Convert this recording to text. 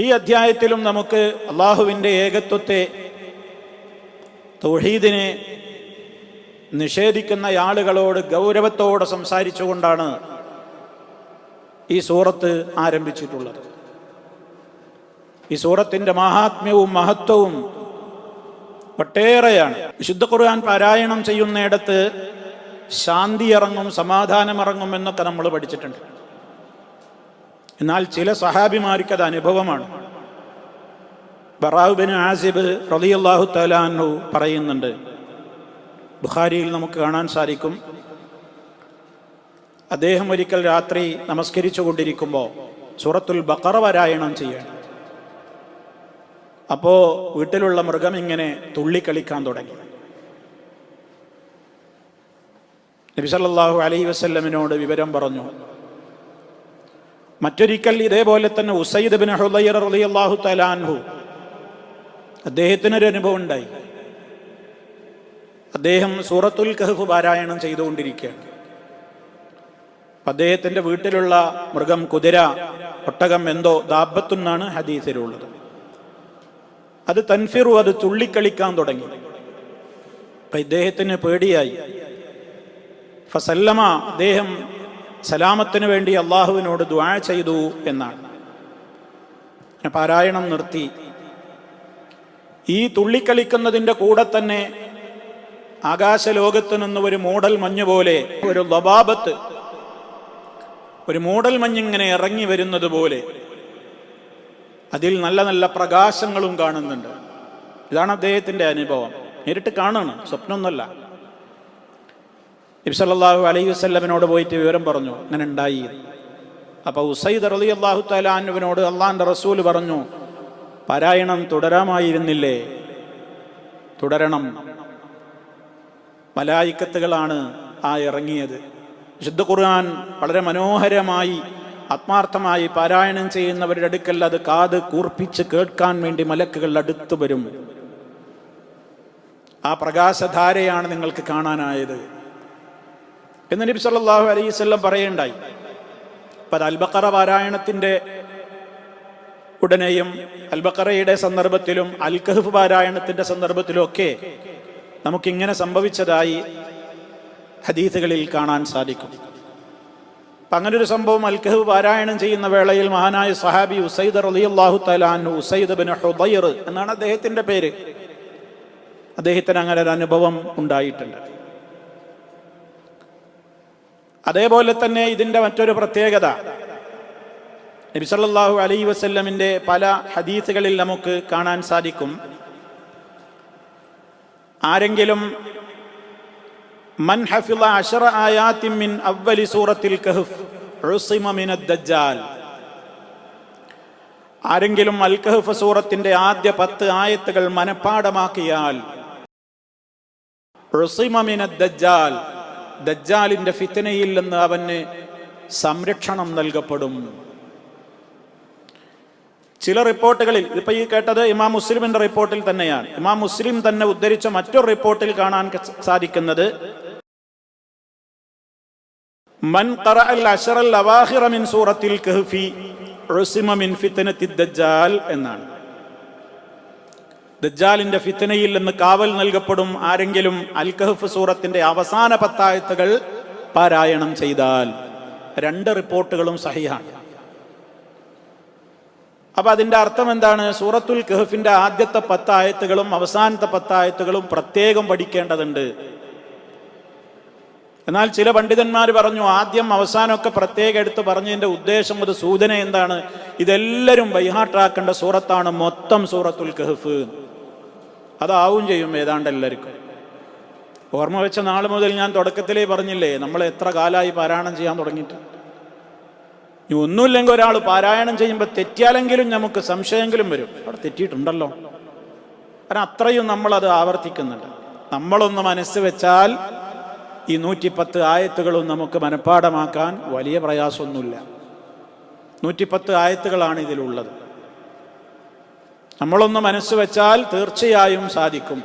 ഈ അധ്യായത്തിലും നമുക്ക് അള്ളാഹുവിന്റെ ഏകത്വത്തെ തൗഹീദിനെ നിഷേധിക്കുന്ന ആളുകളോട് ഗൗരവത്തോടെ സംസാരിച്ചുകൊണ്ടാണ് ഈ സൂറത്ത് ആരംഭിച്ചിട്ടുള്ളത്. ഈ സൂറത്തിന്റെ മഹാത്മ്യവും മഹത്വവും ഒട്ടേറെയാണ്. വിശുദ്ധ ഖുർആൻ പാരായണം ചെയ്യുന്നിടത്ത് ശാന്തി ഇറങ്ങും സമാധാനം ഇറങ്ങും എന്നൊക്കെ നമ്മൾ പഠിച്ചിട്ടുണ്ട്. എന്നാൽ ചില സഹാബിമാർക്ക് അത് അനുഭവമാണ് ബറാഹുബിൻ ആസിബ് റളിയല്ലാഹു തലാൻഹു പറയുന്നുണ്ട്. ബുഖാരിയിൽ നമുക്ക് കാണാൻ സാധിക്കും. അദ്ദേഹം ഒരിക്കൽ രാത്രി നമസ്കരിച്ചു കൊണ്ടിരിക്കുമ്പോൾ സൂറത്തുൽ ബക്കറ പാരായണം ചെയ്യണം. അപ്പോൾ വീട്ടിലുള്ള മൃഗം ഇങ്ങനെ തുള്ളിക്കളിക്കാൻ തുടങ്ങി. നബിസല്ലാഹു വസ്ല്ലമിനോട് വസല്ലമിനോട് വിവരം പറഞ്ഞു. മറ്റൊരിക്കൽ ഇതേപോലെ തന്നെ ഉസൈദ് ബിൻ ഹുദൈർ റളിയല്ലാഹു തലാൻഹു അദ്ദേഹത്തിനൊരു അനുഭവം ഉണ്ടായി. അദ്ദേഹം സൂറത്തുൽ കഹഫ് പാരായണം ചെയ്തുകൊണ്ടിരിക്കുകയാണ്. അദ്ദേഹത്തിന്റെ വീട്ടിലുള്ള മൃഗം കുതിര ഒട്ടകം എന്തോ ദാബത്തുന്നാണ് ഹദീസിലുള്ളത്. അത് തൻഫിറു അത് തുള്ളിക്കളിക്കാൻ തുടങ്ങി. അപ്പൊ ഇദ്ദേഹത്തിന് പേടിയായി. ഫസല്ലമ അദ്ദേഹം സലാമത്തിന് വേണ്ടി അള്ളാഹുവിനോട് ദ്വാ ചെയ്തു എന്നാണ്. പാരായണം നിർത്തി. ഈ തുള്ളിക്കളിക്കുന്നതിന്റെ കൂടെ തന്നെ ആകാശലോകത്ത് നിന്ന് ഒരു മൂടൽ മഞ്ഞ് പോലെ ഒരു ലബാബത്ത് ഒരു മൂടൽ മഞ്ഞിങ്ങനെ ഇറങ്ങി വരുന്നത് പോലെ അതിൽ നല്ല നല്ല പ്രകാശങ്ങളും കാണുന്നുണ്ട്. ഇതാണ് അദ്ദേഹത്തിന്റെ അനുഭവം. നേരിട്ട് കാണണം സ്വപ്നമൊന്നുമല്ല. നബ്സല്ലാഹു അലൈഹി വസ്ല്ലമിനോട് പോയിട്ട് വിവരം പറഞ്ഞു അങ്ങനെ ഉണ്ടായി അപ്പോൾ ഉസൈദ് റലി അള്ളാഹു തലാനുവിനോട് അള്ളാഹിന്റെ റസൂൽ പറഞ്ഞു പാരായണം തുടരാമായിരുന്നില്ലേ? തുടരണം. മലായിക്കത്തുകളാണ് ആ ഇറങ്ങിയത്. വിശുദ്ധ ഖുർആൻ വളരെ മനോഹരമായി ആത്മാർത്ഥമായി പാരായണം ചെയ്യുന്നവരുടെ അടുക്കൽ അത് കാത് കൂർപ്പിച്ച് കേൾക്കാൻ വേണ്ടി മലക്കുകൾ അടുത്തു വരും ആ പ്രകാശധാരയാണ് നിങ്ങൾക്ക് കാണാനായത്. എന്ന് നബി സല്ലാഹു അലൈഹി പറയുണ്ടായി അപ്പം അൽബക്കറ പാരായണത്തിന്റെ ഉടനെയും അൽബക്കറയുടെ സന്ദർഭത്തിലും അൽ പാരായണത്തിന്റെ പാരായണത്തിന്റെ സന്ദർഭത്തിലും ഒക്കെ നമുക്കിങ്ങനെ സംഭവിച്ചതായി ഹദീസുകളിൽ കാണാൻ സാധിക്കും. അങ്ങനെ ഒരു സംഭവം അൽ കഹഫ് പാരായണം ചെയ്യുന്ന വേളയിൽ മഹാനായ സഹാബി ഉസൈദ് റളിയല്ലാഹു തലാൻഹു ഉസൈദ് ബിൻ ഹുദൈർ എന്നാണ് അദ്ദേഹത്തിന്റെ പേര്. അദ്ദേഹത്തിന് അങ്ങനെ ഒരു അനുഭവം ഉണ്ടായിട്ടുണ്ട്. അതേപോലെ തന്നെ ഇതിന്റെ മറ്റൊരു പ്രത്യേകത. നബിസല്ലാഹു അലൈ വസ്ല്ലമിന്റെ പല ഹദീസുകളിൽ നമുക്ക് കാണാൻ സാധിക്കും. ആരെങ്കിലും മൻ ഹഫിള അഷറ ആയാത്തിൻ മിൻ അവലി സൂറത്തിൽ കഹഫ് ദജ്ജാൽ ആരെങ്കിലും അൽ കഹഫ് സൂറത്തിന്റെ ആദ്യ പത്ത് ആയത്തുകൾ മനഃപ്പാടമാക്കിയാൽ ദജ്ജാൽ ദജ്ജാലിന്റെ ഫിത്തനയിൽ നിന്ന് അവന് സംരക്ഷണം നൽകപ്പെടും. ചില റിപ്പോർട്ടുകളിൽ ഇപ്പൊ ഈ കേട്ടത് ഇമാം മുസ്ലിമിന്റെ റിപ്പോർട്ടിൽ തന്നെയാണ്. ഇമാം മുസ്ലിം തന്നെ ഉദ്ധരിച്ച മറ്റൊരു റിപ്പോർട്ടിൽ കാണാൻ സാധിക്കുന്നത് മൻ അവാഖിറ മിൻ സൂറത്തിൽ കഹ്ഫി മിൻ ഫിത്നത്തി ദജ്ജാൽ എന്നാണ്. ദജ്ജാലിന്റെ ഫിത്തനയിൽ നിന്ന് കാവൽ നൽകപ്പെടും ആരെങ്കിലും അൽ കഹഫ് സൂറത്തിന്റെ അവസാന പത്തായത്തുകൾ പാരായണം ചെയ്താൽ രണ്ട് റിപ്പോർട്ടുകളും സഹിയാണ് അപ്പൊ അതിന്റെ അർത്ഥം എന്താണ്? സൂറത്തുൽ കഹഫിന്റെ ആദ്യത്തെ പത്തായത്തുകളും അവസാനത്തെ പത്തായത്തുകളും പ്രത്യേകം പഠിക്കേണ്ടതുണ്ട്. എന്നാൽ ചില പണ്ഡിതന്മാർ പറഞ്ഞു ആദ്യം അവസാനമൊക്കെ പ്രത്യേകം എടുത്ത് പറഞ്ഞതിന്റെ ഉദ്ദേശം ഒരു സൂചന എന്താണ്? ഇതെല്ലാവരും ബൈഹാട്ടാക്കേണ്ട സൂറത്താണ് മൊത്തം സൂറത്തുൽ കഹഫ് അതാവും ചെയ്യും ഏതാണ്ട് എല്ലാവർക്കും. ഓർമ്മ വെച്ച നാൾ മുതൽ ഞാൻ തുടക്കത്തിലേ പറഞ്ഞില്ലേ നമ്മൾ എത്ര കാലമായി പാരായണം ചെയ്യാൻ തുടങ്ങിയിട്ട്. ഇനി ഒന്നുമില്ലെങ്കിൽ ഒരാൾ പാരായണം ചെയ്യുമ്പോൾ തെറ്റിയാലെങ്കിലും നമുക്ക് സംശയമെങ്കിലും വരും. അവിടെ തെറ്റിയിട്ടുണ്ടല്ലോ. കാരണം അത്രയും നമ്മളത് ആവർത്തിക്കുന്നുണ്ട്. നമ്മളൊന്ന് മനസ്സ് വെച്ചാൽ ഈ നൂറ്റിപ്പത്ത് ആയത്തുകളും നമുക്ക് മനഃപ്പാടമാക്കാൻ വലിയ പ്രയാസമൊന്നുമില്ല. നൂറ്റിപ്പത്ത് ആയത്തുകളാണ് ഇതിലുള്ളത്. നമ്മളൊന്ന് മനസ്സ് വെച്ചാൽ തീർച്ചയായും സാധിക്കും.